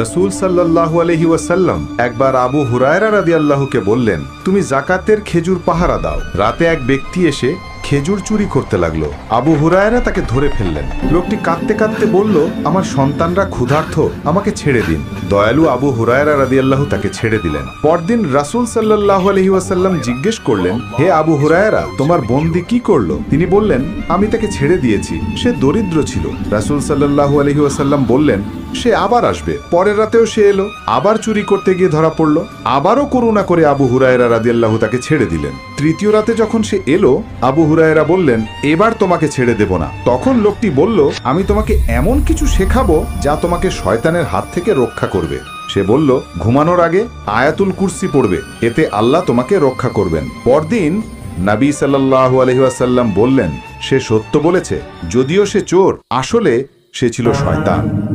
রসুল সাল্লাহ আলহি ওয়াসাল্লাম একবার আবু হুরায়রা রাদি আল্লাহকে বললেন, তুমি জাকাতের খেজুর পাহারা দাও। রাতে এক ব্যক্তি এসে খেজুর চুরি করতে লাগল। আবু হুরায়রা তাকে ধরে ফেললেন। লোকটি কাঁদতে কাঁদতে বলল, আমার সন্তানরা ক্ষুধার্থ আমাকে ছেড়ে দিন। দয়ালু আবু হুরায়রা রাদি আল্লাহ তাকে ছেড়ে দিলেন। পরদিন রাসুল সাল্লাহ আলহি ওয়াসাল্লাম জিজ্ঞেস করলেন, হে আবু হুরায়রা, তোমার বন্দি কি করল? তিনি বললেন, আমি তাকে ছেড়ে দিয়েছি, সে দরিদ্র ছিল। রাসুল সাল্লাহ আলহি ওয়াসাল্লাম বললেন সে আবার আসবে। পরের রাতেও সে এলো। আবার চুরি করতে গিয়ে ধরা পড়ল। আবারও করুণা করে আবু হুরায়রা রাদিয়াল্লাহ তাকে ছেড়ে দিলেন। তৃতীয় রাতে যখন সে এলো, আবু হুরায়রা বললেন, এবার তোমাকে ছেড়ে দেব না। তখন লোকটি বলল, আমি তোমাকে এমন কিছু শেখাবো যা তোমাকে শয়তানের হাত থেকে রক্ষা করবে। সে বলল, ঘুমানোর আগে আয়াতুল কুরসি পড়বে। এতে আল্লাহ তোমাকে রক্ষা করবেন। পরদিন নাবী সাল্লাহ আলহিহাসাল্লাম বললেন, সে সত্য বলেছে। যদিও সে চোর, আসলে সে ছিল শয়তান।